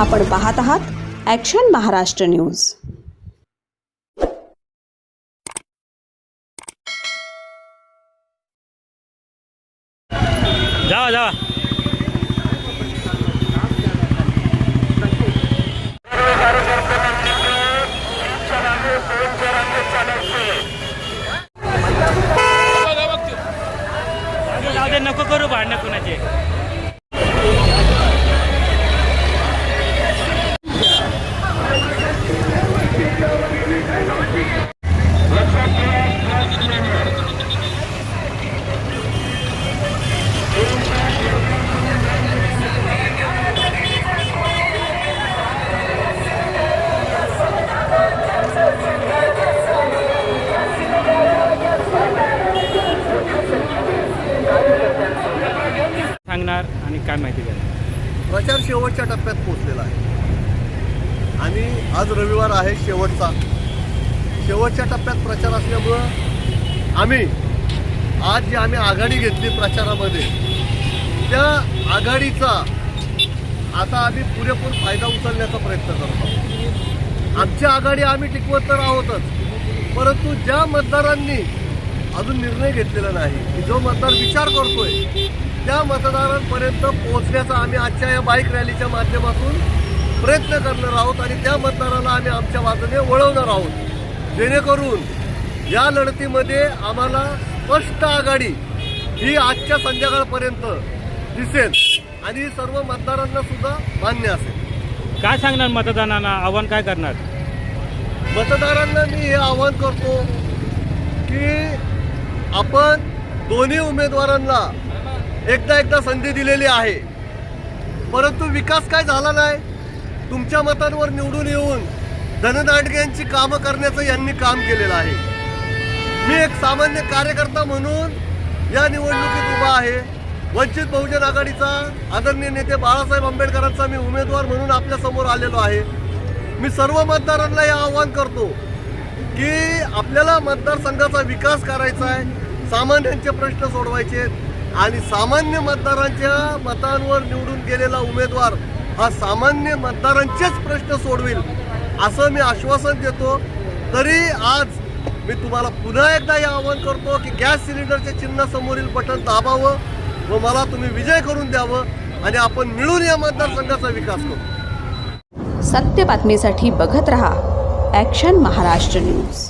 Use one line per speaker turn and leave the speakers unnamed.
आपण पाहत आहात ॲक्शन महाराष्ट्र न्यूज
जावा जावा जाऊ दे नको करू भांडणं कुणाचे. येणार आणि काय माहिती देणार.
प्रचार शेवटच्या टप्प्यात पोहोचलेला आहे. आणि आज रविवार आहे शेवटचा. शेवटच्या टप्प्यात प्रचार असल्यामुळं आम्ही आज जी आम्ही आघाडी घेतली प्रचारामध्ये त्या आघाडीचा आता आम्ही पुरेपूर फायदा उचलण्याचा प्रयत्न करतो आमची आघाडी आम्ही टिकवत तर आहोतच परंतु ज्या मतदारांनी अजून निर्णय घेतलेला नाही की जो मतदार विचार करतोय त्या मतदारांपर्यंत पोहोचण्याचा आम्ही आजच्या या बाईक रॅलीच्या माध्यमातून प्रयत्न करणार आहोत आणि त्या मतदाराला आम्ही आमच्या बाजूने वळवणार आहोत. जेणेकरून या लढतीमध्ये आम्हाला स्पष्ट आघाडी ही आजच्या संध्याकाळपर्यंत दिसेल आणि सर्व मतदारांना सुद्धा मान्य असेल.
काय सांगणार मतदारांना आव्हान काय करणार?
मतदारांना मी हे आवाहन करतो की आपण दोन्ही उमेदवारांना एकदा एकदा संधी दिलेली आहे. परंतु विकास काय झाला नाही? तुमच्या मतांवर निवडून येऊन धनदांडग्यांची कामं करण्याचं यांनी काम केलेलं आहे. मी एक सामान्य कार्यकर्ता म्हणून या निवडणुकीत उभा आहे. वंचित बहुजन आघाडीचा आदरणीय नेते बाळासाहेब आंबेडकरांचा मी उमेदवार म्हणून आपल्यासमोर आलेलो आहे. मी सर्व मतदारांना हे आवाहन करतो की आपल्याला मतदारसंघाचा विकास करायचा आहे. सामान्यांचे प्रश्न सोडवायचे आहेत. आणि सामान्य मतदारांच्या मतांवर निवडून गेलेला उमेदवार हा सामान्य मतदारांचेच प्रश्न सोडवेल असं मी आश्वासन देतो. तरी आज मी तुम्हाला पुन्हा एकदा हे आवाहन करतो की गॅस सिलेंडरच्या चिन्हासमोरील बटन दाबावं व मला तुम्ही विजय करून द्यावं आणि आपण मिळून या मतदारसंघाचा विकास करू.
सत्य बातमीसाठी बघत रहा ॲक्शन महाराष्ट्र न्यूज